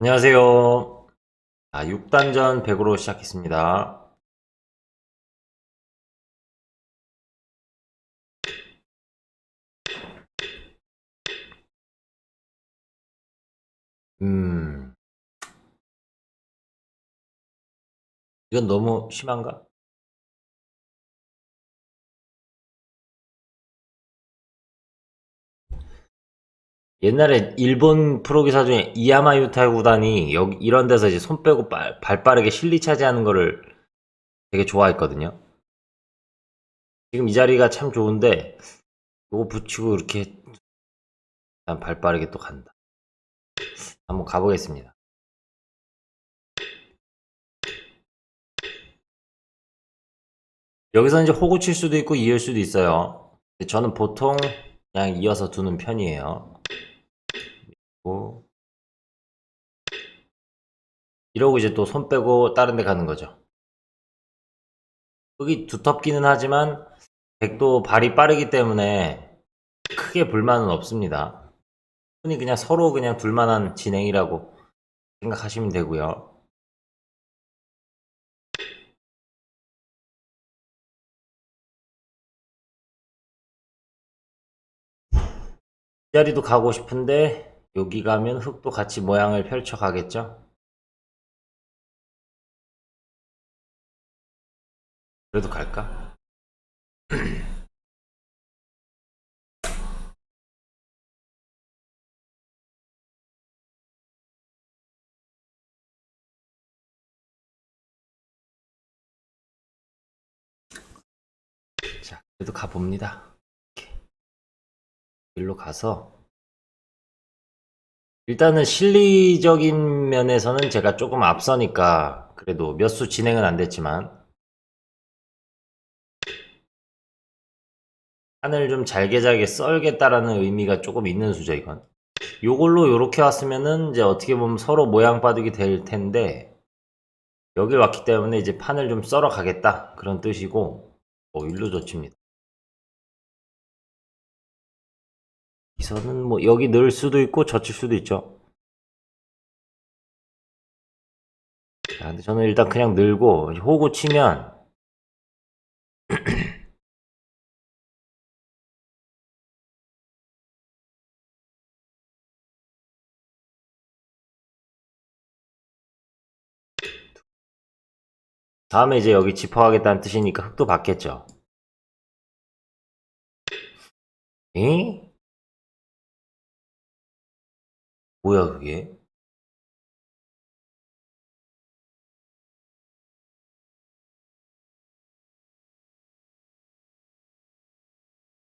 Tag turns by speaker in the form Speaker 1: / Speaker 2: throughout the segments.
Speaker 1: 안녕하세요. 아, 6단전 100으로 시작했습니다. 음, 이건 너무 심한가? 옛날에 일본 프로기사 중에 이야마 유타 구단이 여기 이런 데서 이제 손 빼고 발, 발 빠르게 실리 차지하는 거를 되게 좋아했거든요. 지금 이 자리가 참 좋은데 요거 붙이고 이렇게 일단 발 빠르게 또 간다. 한번 가보겠습니다. 여기서 이제 호구 칠 수도 있고 이을 수도 있어요. 저는 보통 그냥 이어서 두는 편이에요. 그리고 이러고 이제 또 손 빼고 다른 데 가는 거죠. 흙이 두텁기는 하지만 백도 발이 빠르기 때문에 크게 불만은 없습니다. 흔히 그냥 서로 그냥 둘만한 진행이라고 생각하시면 되고요. 이 자리도 가고 싶은데 여기 가면 흙도 같이 모양을 펼쳐 가겠죠? 그래도 갈까? 자, 그래도 가봅니다. 이렇게. 일로 가서 일단은 실리적인 면에서는 제가 조금 앞서니까 그래도 몇 수 진행은 안 됐지만 판을 좀 잘게 잘게 썰겠다라는 의미가 조금 있는 수죠 이건. 요걸로 요렇게 왔으면은 이제 어떻게 보면 서로 모양 바둑이 될 텐데 여길 왔기 때문에 이제 판을 좀 썰어 가겠다 그런 뜻이고 어, 일로 좋칩니다 이선은 뭐 여기 넣을 수도 있고 젖힐 수도 있죠 자, 근데 저는 일단 그냥 늘고 호구 치면 다음에 이제 여기 짚어가겠다는 뜻이니까 흙도 받겠죠. 에? 뭐야 그게?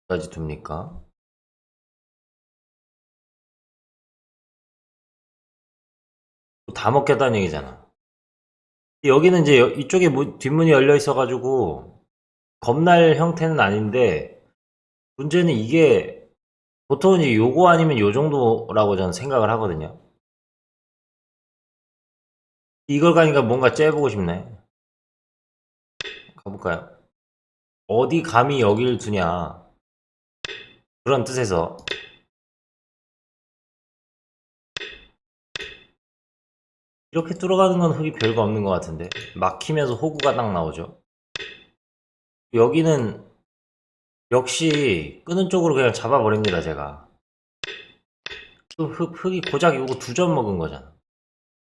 Speaker 1: 까지 둡니까? 다 먹겠다는 얘기잖아. 여기는 이제 여- 이쪽에 문- 뒷문이 열려 있어가지고 겁날 형태는 아닌데 문제는 이게 보통은 이제 요거 아니면 요 정도라고 저는 생각을 하거든요. 이걸 가니까 뭔가 째보고 싶네. 가볼까요? 어디 감히 여길 두냐. 그런 뜻에서. 이렇게 뚫어가는 건 흙이 별거 없는 것 같은데. 막히면서 호구가 딱 나오죠. 여기는 역시 끄는 쪽으로 그냥 잡아버립니다, 제가. 그 흙, 흙이 고작 요거 두 점 먹은 거잖아.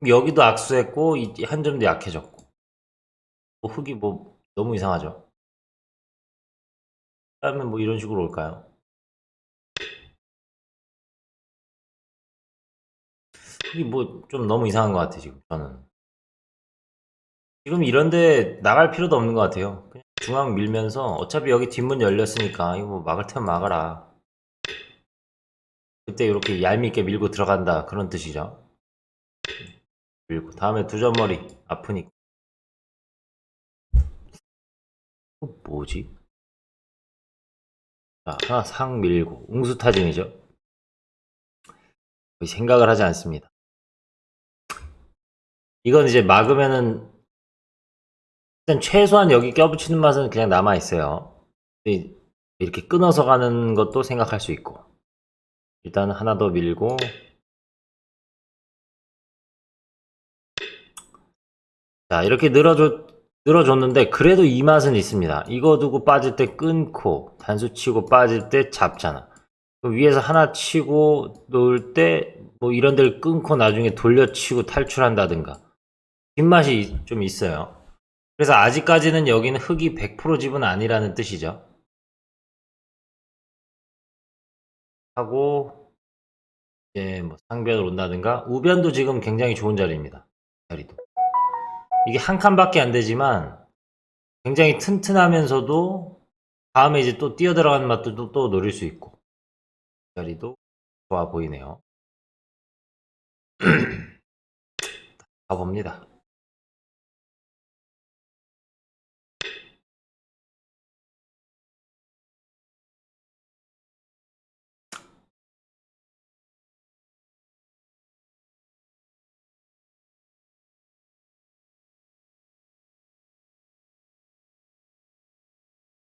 Speaker 1: 여기도 악수했고, 이- 한 점도 약해졌고. 뭐 흙이 뭐 너무 이상하죠. 그다음에 뭐 이런 식으로 올까요? 흙이 뭐 좀 너무 이상한 것 같아 지금 저는. 지금 이런데 나갈 필요도 없는 것 같아요. 중앙 밀면서 어차피 여기 뒷문 열렸으니까 이거 뭐 막을 테면 막아라. 그때 이렇게 얄밉게 밀고 들어간다 그런 뜻이죠. 밀고 다음에 두 점머리 아프니까. 어, 뭐지? 자, 하나 상 밀고 웅수타진이죠. 생각을 하지 않습니다. 이건 이제 막으면은 일단 최소한 여기 껴붙이는 맛은 그냥 남아 있어요. 이렇게 끊어서 가는 것도 생각할 수 있고 일단 하나 더 밀고 자, 이렇게 늘어줘, 늘어줬는데, 그래도 이 맛은 있습니다. 이거 두고 빠질 때 끊고, 단수 치고 빠질 때 잡잖아. 그럼 위에서 하나 치고 놓을 때, 뭐 이런 데를 끊고 나중에 돌려치고 탈출한다든가. 뒷맛이 좀 있어요. 그래서 아직까지는 여기는 흙이 100% 집은 아니라는 뜻이죠. 하고, 이제 뭐 상변을 온다든가, 우변도 지금 굉장히 좋은 자리입니다. 자리도. 이게 한 칸밖에 안 되지만 굉장히 튼튼하면서도 다음에 이제 또 뛰어 들어가는 맛도 또, 또 노릴 수 있고 이 자리도 좋아 보이네요. 가봅니다.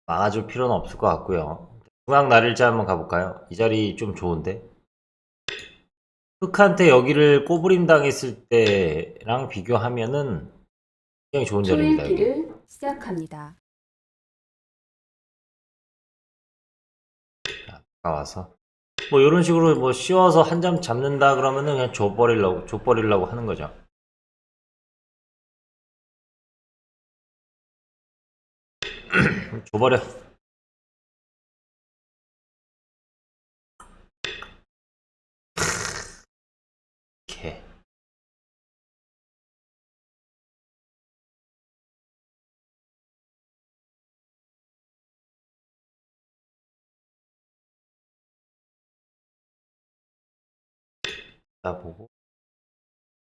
Speaker 1: 막아줄 필요는 없을 것 같고요. 중앙 날일자 한번 가볼까요? 이 자리 좀 좋은데? 흑한테 여기를 꼬부림 당했을 때랑 비교하면은 굉장히 좋은 자리입니다. 여기.
Speaker 2: 초읽기를 시작합니다.
Speaker 1: 와서 뭐 이런 식으로 뭐 씌워서 한 점 잡는다 그러면은 그냥 줘버리려고 줘버리려고 하는 거죠. 줘버려. 개. 다 보고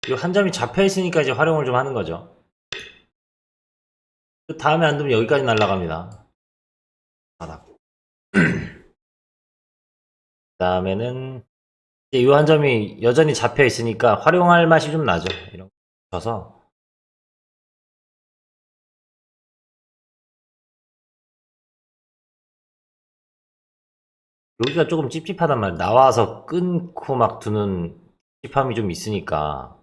Speaker 1: 이 한 점이 잡혀 있으니까 이제 활용을 좀 하는 거죠. 그 다음에 안 되면 여기까지 날아갑니다. 바닥. 다음에는 이제 이한 점이 여전히 잡혀 있으니까 활용할 맛이 좀 나죠. 이런 거 쳐서 여기가 조금 찝찝하단 말이야. 나와서 끊고 막 두는 찝함이 좀 있으니까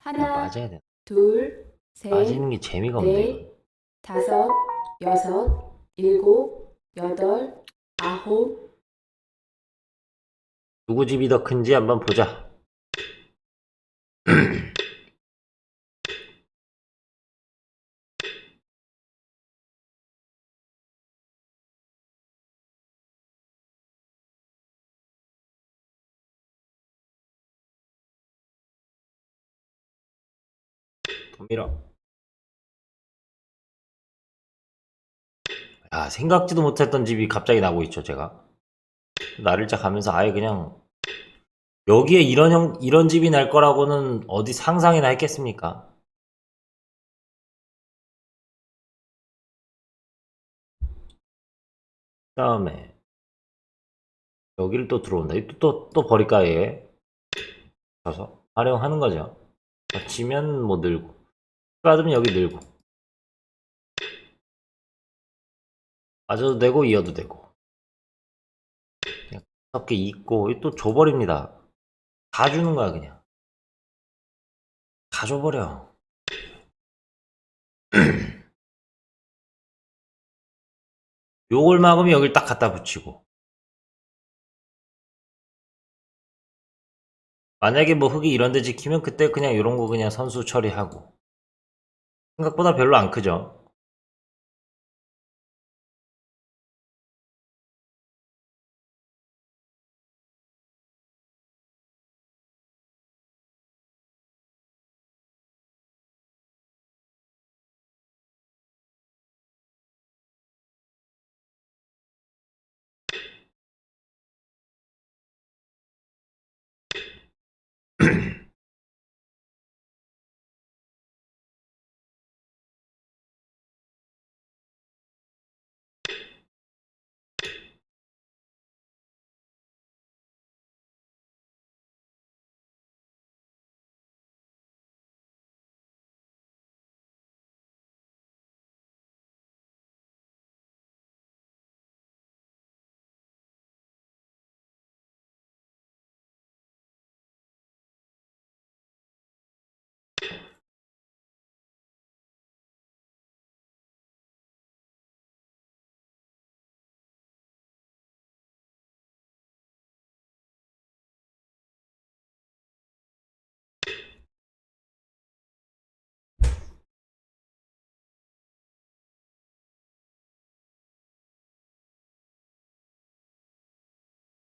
Speaker 2: 하나,
Speaker 1: 빠져야 돼.
Speaker 2: 둘, 셋,
Speaker 1: 빠지는 게 재미가 없네.
Speaker 2: 넷,
Speaker 1: 이거.
Speaker 2: 다섯, 여섯, 일곱, 여덟, 아홉,
Speaker 1: 누구 집이 더 큰지 한번 보자. 돈 밀어. 야, 생각지도 못했던 집이 갑자기 나고 있죠, 제가. 나를자 가면서 아예 그냥 여기에 이런 형, 이런 집이 날 거라고는 어디 상상이나 했겠습니까? 다음에 여기를 또 들어온다. 또, 또, 또 버릴까, 얘? 가서 활용하는 거죠. 지면 뭐 늘고, 받으면 여기 늘고. 빠져도 되고, 이어도 되고. 그냥 섭게 잊고, 또 줘버립니다. 다 주는 거야, 그냥. 다 줘버려. 요걸 막으면 여길 딱 갖다 붙이고. 만약에 뭐 흙이 이런 데 지키면 그때 그냥 이런 거 그냥 선수 처리하고. 생각보다 별로 안 크죠.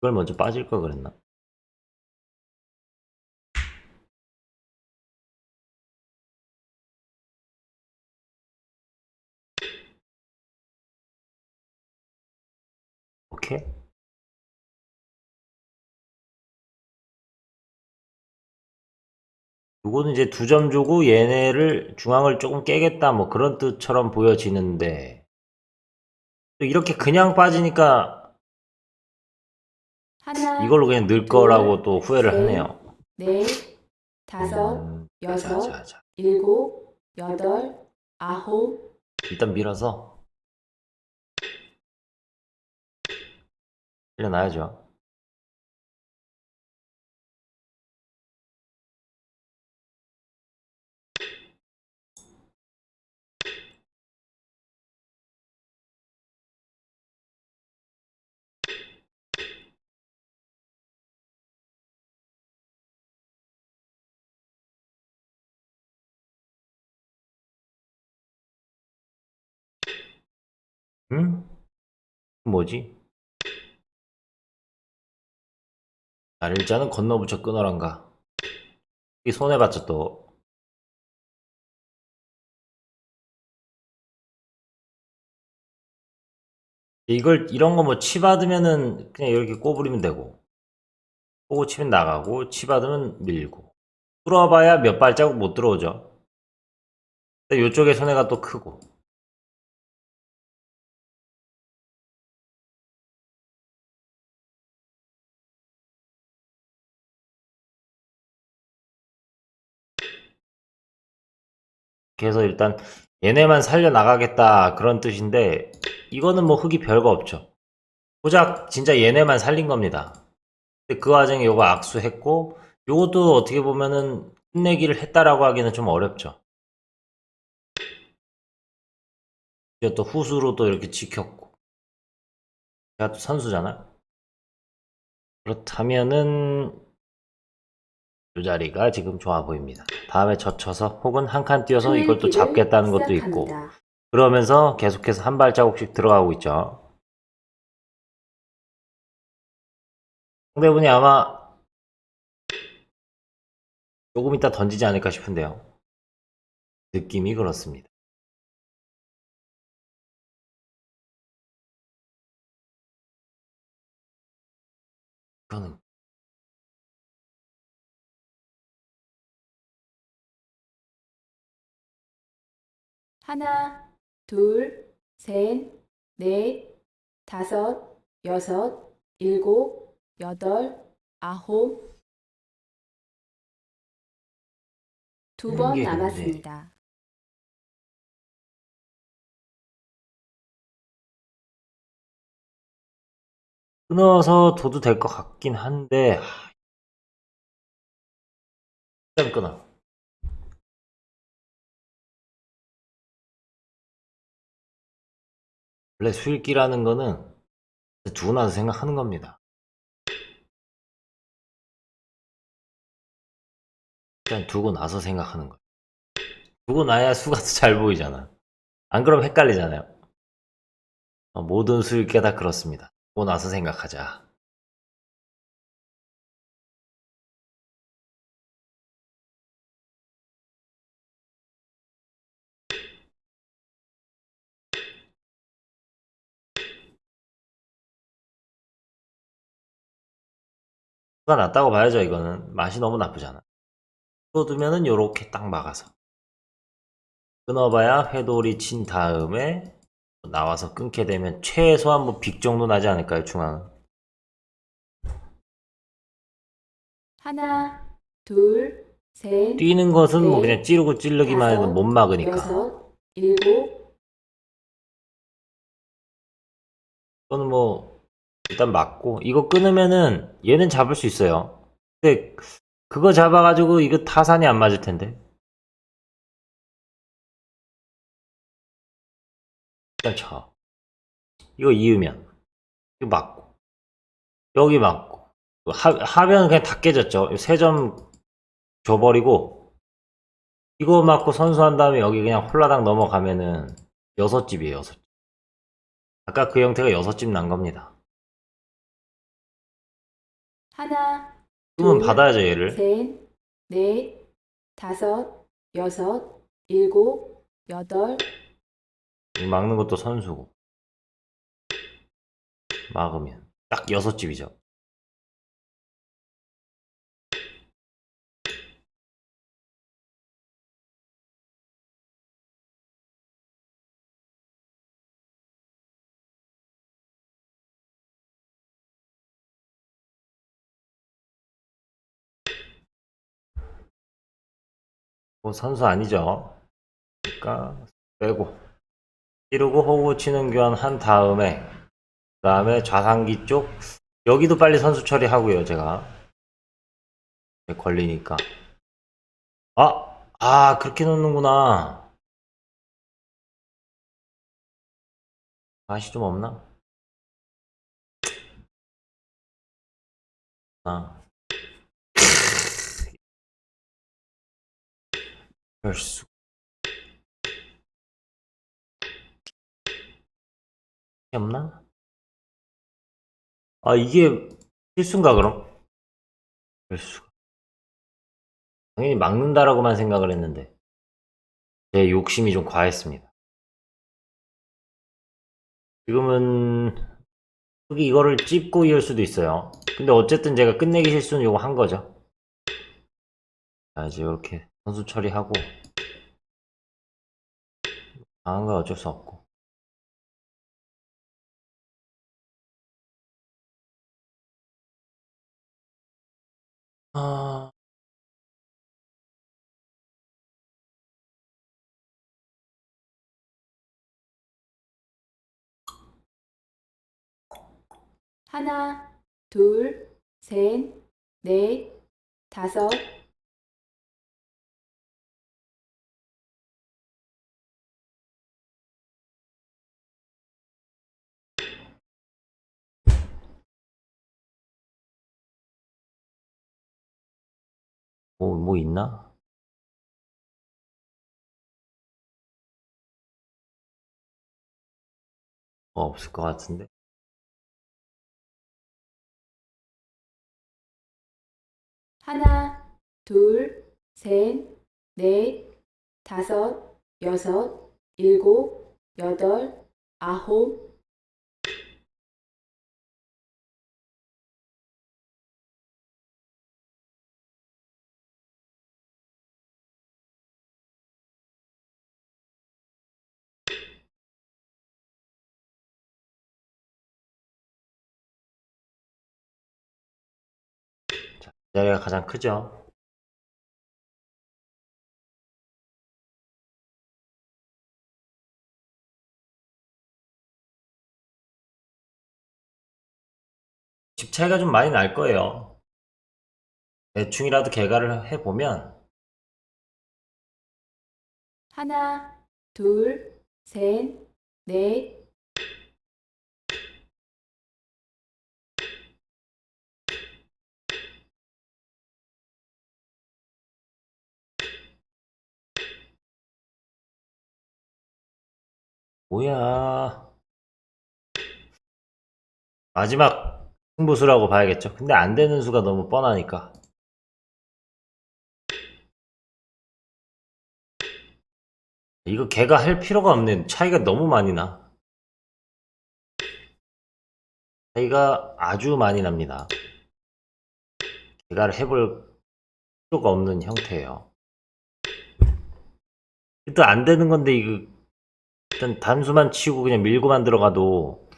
Speaker 1: 그걸 먼저 빠질 걸 그랬나? 오케이. 요거는 이제 두 점 주고 얘네를 중앙을 조금 깨겠다 뭐 그런 뜻처럼 보여지는데 또 이렇게 그냥 빠지니까
Speaker 2: 하나,
Speaker 1: 이걸로 그냥 늘 거라고 또 후회를
Speaker 2: 셋,
Speaker 1: 하네요.
Speaker 2: 넷, 다섯,
Speaker 1: 음,
Speaker 2: 여섯,
Speaker 1: 자, 자, 자.
Speaker 2: 일곱, 여덟, 아홉,
Speaker 1: 일단 밀어서 일어나야죠. 응? 뭐지? 날일자는 건너붙여 끊어란가? 이 손해봤죠 또. 이걸 이런 거 뭐 치 받으면은 그냥 이렇게 꼬부리면 되고 꼬고 치면 나가고 치 받으면 밀고 뚫어봐야 몇 발자국 못 들어오죠. 근데 이쪽에 손해가 또 크고 그래서 일단 얘네만 살려나가겠다 그런 뜻인데 이거는 뭐 흙이 별거 없죠. 고작 진짜 얘네만 살린 겁니다. 근데 그 와중에 요거 악수했고 요것도 어떻게 보면은 끝내기를 했다라고 하기는 좀 어렵죠. 또 후수로 또 이렇게 지켰고 제가 또 선수잖아요. 그렇다면은 이 자리가 지금 좋아 보입니다. 다음에 젖혀서 혹은 한 칸 뛰어서 이걸 또 잡겠다는 것도 있고. 그러면서 계속해서 한 발자국씩 들어가고 있죠. 상대분이 아마 조금 이따 던지지 않을까 싶은데요. 느낌이 그렇습니다. 이거는
Speaker 2: 하나, 둘, 셋, 넷, 다섯, 여섯, 일곱, 여덟, 아홉.
Speaker 1: 두번게
Speaker 2: 남았습니다.
Speaker 1: 끊어서 둬도 될 것 같긴 한데 하, 일단 끊어. 원래 수익기라는 거는 두고 나서 생각하는 겁니다. 일단 두고 나서 생각하는 거예요. 두고 나야 수가 더잘 보이잖아. 안 그러면 헷갈리잖아요. 어, 모든 수익기 다 그렇습니다. 두고 나서 생각하자. 가 낮다고 봐야죠, 이거는. 맛이 너무 나쁘잖아. 쏟으면은 요렇게 딱 막아서. 끊어봐야 회돌이 친 다음에 나와서 끊게 되면 최소한 뭐 빅 정도 나지 않을까요, 중앙은?
Speaker 2: 하나, 둘, 셋,
Speaker 1: 뛰는 것은 뭐
Speaker 2: 네,
Speaker 1: 그냥 찌르고 찌르기만 해도 못 막으니까.
Speaker 2: 여섯, 일곱,
Speaker 1: 이거는 뭐 일단 맞고 이거 끊으면은 얘는 잡을 수 있어요. 근데 그거 잡아가지고 이거 타산이 안 맞을 텐데. 일단 쳐. 이거 이으면 이거 맞고 여기 맞고 하, 하면 그냥 다 깨졌죠. 세 점 줘버리고 이거 맞고 선수한 다음에 여기 그냥 홀라당 넘어가면은 여섯 집이에요. 여섯 집. 아까 그 형태가 여섯 집 난 겁니다.
Speaker 2: 하나,
Speaker 1: 그러면
Speaker 2: 둘,
Speaker 1: 받아야죠, 얘를.
Speaker 2: 셋, 넷, 다섯, 여섯, 일곱, 여덟,
Speaker 1: 막는 것도 선수고. 막으면. 딱 여섯 집이죠. 뭐 선수 아니죠. 그러니까 빼고 찌르고 호구 치는 교환 한 다음에 그 다음에 좌상기 쪽 여기도 빨리 선수 처리하고요 제가 네, 걸리니까 아! 아 그렇게 놓는구나 맛이 좀 없나? 아 별수 없나? 아, 이게 필수인가, 그럼? 필수. 당연히 막는다라고만 생각을 했는데, 제 욕심이 좀 과했습니다. 지금은, 여기 이거를 찝고 이을 수도 있어요. 근데 어쨌든 제가 끝내기 실수는 요거 한 거죠. 자, 이제 이렇게 선수 처리하고, 당한 건 어쩔 수 없고. 아,
Speaker 2: 하나, 둘, 셋, 넷, 다섯,
Speaker 1: 뭐, 뭐 있나? 뭐 없을 것 같은데.
Speaker 2: 하나, 둘, 셋, 넷, 다섯, 여섯, 일곱, 여덟, 아홉,
Speaker 1: 자리가 가장 크죠. 집 차이가 좀 많이 날 거예요. 대충이라도 개가를 해보면,
Speaker 2: 하나, 둘, 셋, 넷,
Speaker 1: 뭐야. 마지막 승부수라고 봐야겠죠. 근데 안 되는 수가 너무 뻔하니까. 이거 걔가 할 필요가 없네. 차이가 너무 많이 나. 차이가 아주 많이 납니다. 걔가 해볼 필요가 없는 형태예요. 일단 안 되는 건데 이거 일단 단수만 치고 그냥 밀고만 들어가도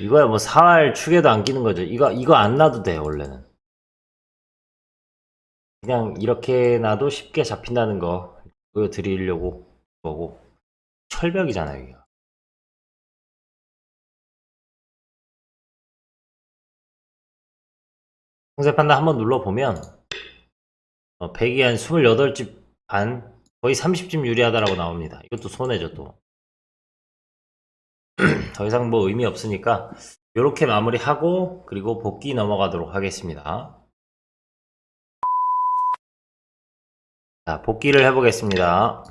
Speaker 1: 이거야 뭐 사활 축에도 안 끼는 거죠. 이거 이거 안 놔도 돼 원래는. 그냥 이렇게 놔도 쉽게 잡힌다는 거 보여드리려고 거고 철벽이잖아요. 이거. 홍세 판단 한번 눌러보면 어, 100이 한 28집 반 거의 30집 유리하다라고 나옵니다. 이것도 손해죠 또. 더 이상 뭐 의미 없으니까 이렇게 마무리하고 그리고 복귀 넘어가도록 하겠습니다. 자, 복귀를 해보겠습니다.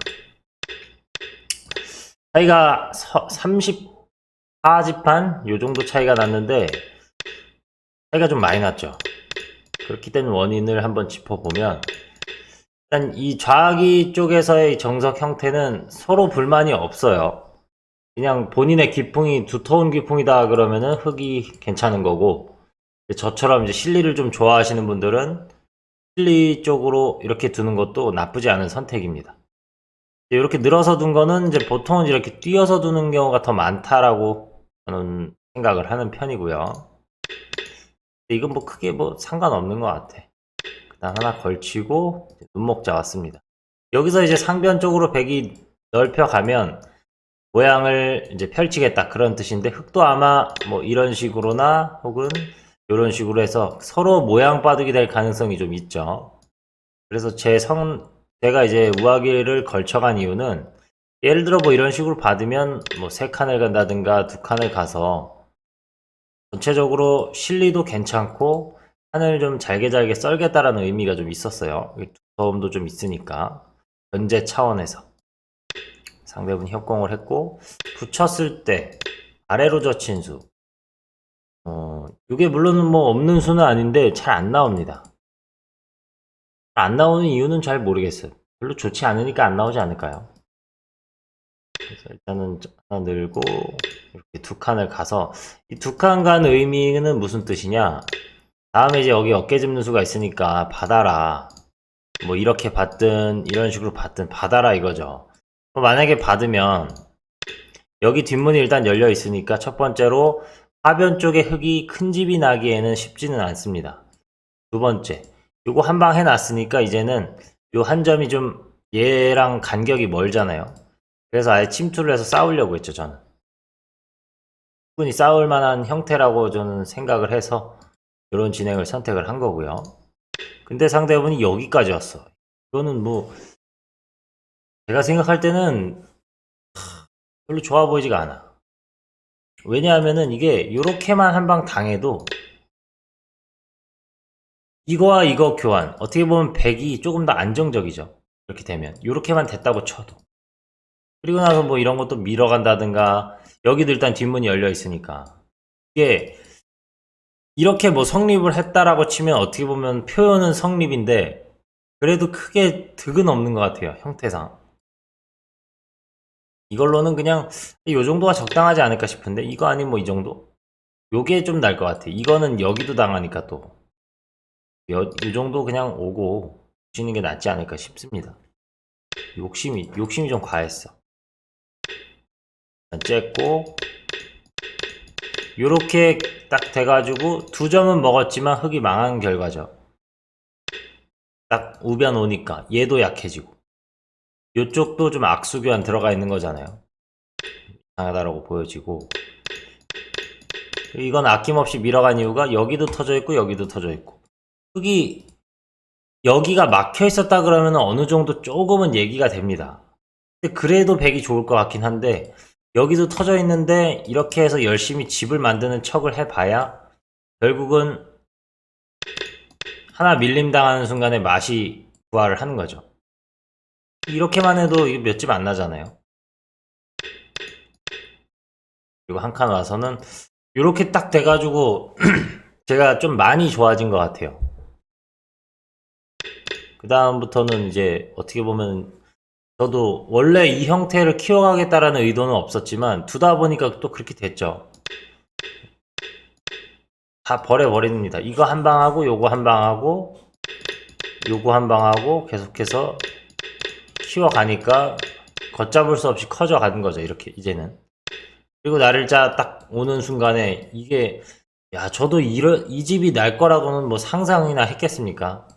Speaker 1: 차이가 34집 반? 요 정도 차이가 났는데 차이가 좀 많이 났죠. 그렇게 된 원인을 한번 짚어보면 일단 이 좌기 쪽에서의 정석 형태는 서로 불만이 없어요. 그냥 본인의 기풍이 두터운 기풍이다 그러면은 흙이 괜찮은 거고 저처럼 이제 실리를 좀 좋아하시는 분들은 실리 쪽으로 이렇게 두는 것도 나쁘지 않은 선택입니다. 이렇게 늘어서 둔 거는 이제 보통은 이렇게 뛰어서 두는 경우가 더 많다라고 저는 생각을 하는 편이고요. 이건 뭐 크게 뭐 상관없는 것 같아. 그다음 하나 걸치고 눈목 잡았습니다. 여기서 이제 상변 쪽으로 백이 넓혀 가면 모양을 이제 펼치겠다 그런 뜻인데 흙도 아마 뭐 이런 식으로나 혹은 이런 식으로 해서 서로 모양 바둑이 될 가능성이 좀 있죠. 그래서 제 성, 제가 이제 우아기를 걸쳐간 이유는 예를 들어 뭐 이런 식으로 받으면 뭐 세 칸을 간다든가 두 칸을 가서 전체적으로 실리도 괜찮고 판을 좀 잘게 잘게 썰겠다라는 의미가 좀 있었어요. 터움도 좀 있으니까 견제 차원에서 상대분 협공을 했고 붙였을 때 아래로 젖힌 수. 어, 이게 물론 뭐 없는 수는 아닌데 잘 안 나옵니다. 안 나오는 이유는 잘 모르겠어요. 별로 좋지 않으니까 안 나오지 않을까요? 그래서 일단은 하나 늘고 이렇게 두 칸을 가서 이 두 칸 간 의미는 무슨 뜻이냐? 다음에 이제 여기 어깨 짚는 수가 있으니까 받아라. 뭐 이렇게 받든 이런 식으로 받든 받아라 이거죠. 뭐 만약에 받으면 여기 뒷문이 일단 열려 있으니까 첫 번째로 하변 쪽에 흙이 큰 집이 나기에는 쉽지는 않습니다. 두 번째, 요거 한 방 해놨으니까 이제는 요 한 점이 좀 얘랑 간격이 멀잖아요. 그래서 아예 침투를 해서 싸우려고 했죠, 저는. 충분히 싸울 만한 형태라고 저는 생각을 해서 이런 진행을 선택을 한 거고요. 근데 상대분이 여기까지 왔어. 이거는 뭐 제가 생각할 때는 하, 별로 좋아 보이지가 않아. 왜냐하면은 이게 이렇게만 한 방 당해도 이거와 이거 교환 어떻게 보면 100이 조금 더 안정적이죠. 이렇게 되면 이렇게만 됐다고 쳐도 그리고 나서 뭐 이런 것도 밀어간다든가 여기도 일단 뒷문이 열려 있으니까 이게 이렇게 뭐 성립을 했다라고 치면 어떻게 보면 표현은 성립인데 그래도 크게 득은 없는 것 같아요 형태상. 이걸로는 그냥 이 정도가 적당하지 않을까 싶은데 이거 아니면 뭐 이 정도? 요게 좀 날 것 같아. 이거는 여기도 당하니까 또. 여, 이 정도 그냥 오고 주시는 게 낫지 않을까 싶습니다. 욕심이 욕심이 좀 과했어. 쨌고 요렇게 딱 돼가지고 두 점은 먹었지만 흙이 망한 결과죠. 딱 우변 오니까 얘도 약해지고 요쪽도 좀 악수교환 들어가 있는 거잖아요. 이상하다라고 보여지고 이건 아낌없이 밀어간 이유가 여기도 터져 있고 여기도 터져 있고 흙이 여기가 막혀 있었다 그러면 어느 정도 조금은 얘기가 됩니다. 그래도 백이 좋을 것 같긴 한데 여기도 터져 있는데 이렇게 해서 열심히 집을 만드는 척을 해봐야 결국은 하나 밀림 당하는 순간에 맛이 부활을 하는 거죠. 이렇게만 해도 몇 집 안 나잖아요. 그리고 한 칸 와서는 이렇게 딱 돼가지고 제가 좀 많이 좋아진 것 같아요. 그 다음부터는 이제 어떻게 보면 저도 원래 이 형태를 키워가겠다라는 의도는 없었지만 두다 보니까 또 그렇게 됐죠. 다 버려버립니다. 이거 한 방 하고 요거 한 방 하고 요거 한 방 하고 계속해서 키워가니까 걷잡을 수 없이 커져가는 거죠. 이렇게 이제는. 그리고 날일자 딱 오는 순간에 이게 야 저도 이런 이 집이 날 거라고는 뭐 상상이나 했겠습니까?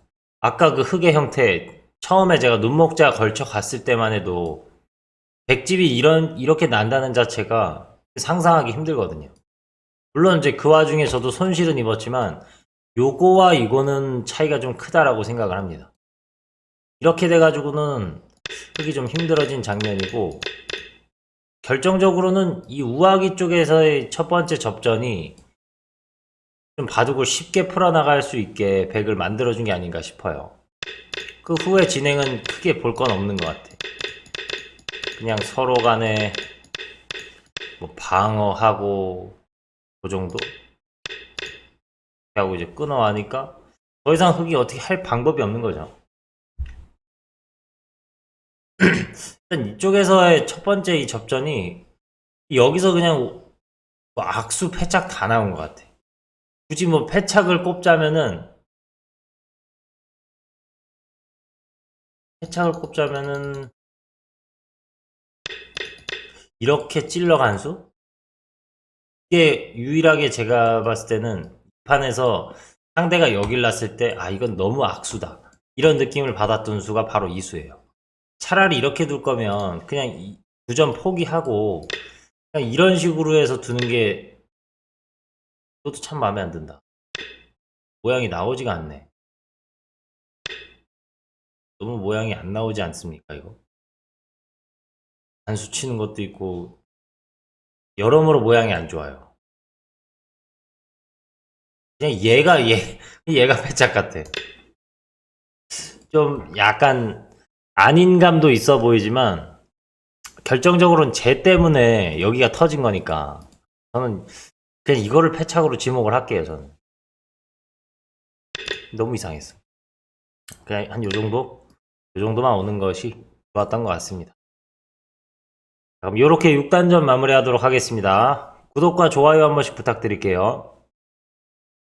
Speaker 1: 아까 그 흙의 형태 처음에 제가 눈목자 걸쳐 갔을 때만 해도 백집이 이런 이렇게 난다는 자체가 상상하기 힘들거든요. 물론 이제 그 와중에 저도 손실은 입었지만 요거와 이거는 차이가 좀 크다라고 생각을 합니다. 이렇게 돼가지고는 흙이 좀 힘들어진 장면이고 결정적으로는 이 우아기 쪽에서의 첫 번째 접전이 좀 바둑을 쉽게 풀어나갈 수 있게 백을 만들어준 게 아닌가 싶어요. 그 후에 진행은 크게 볼 건 없는 것 같아. 그냥 서로 간에 뭐 방어하고 그 정도? 하고 이제 끊어가니까 더 이상 흙이 어떻게 할 방법이 없는 거죠. 일단 이쪽에서의 첫 번째 이 접전이 여기서 그냥 뭐 악수 패착 다 나온 것 같아. 굳이 뭐 패착을 꼽자면은 패착을 꼽자면은 이렇게 찔러 간 수? 이게 유일하게 제가 봤을 때는 이 판에서 상대가 여길 놨을 때 아 이건 너무 악수다 이런 느낌을 받았던 수가 바로 이 수예요. 차라리 이렇게 둘 거면 그냥 두 점 포기하고 그냥 이런 식으로 해서 두는 게 그것도 참 마음에 안 든다. 모양이 나오지가 않네. 너무 모양이 안 나오지 않습니까 이거? 단수 치는 것도 있고 여러모로 모양이 안 좋아요. 그냥 얘가 얘 얘가 패착 같아. 좀 약간 안인감도 있어 보이지만 결정적으로는 쟤 때문에 여기가 터진 거니까 저는 그냥 이거를 패착으로 지목을 할게요 저는. 너무 이상했어. 그냥 한 요 정도? 요 정도만 오는 것이 좋았던 것 같습니다. 그럼 이렇게 6단전 마무리하도록 하겠습니다. 구독과 좋아요 한 번씩 부탁드릴게요.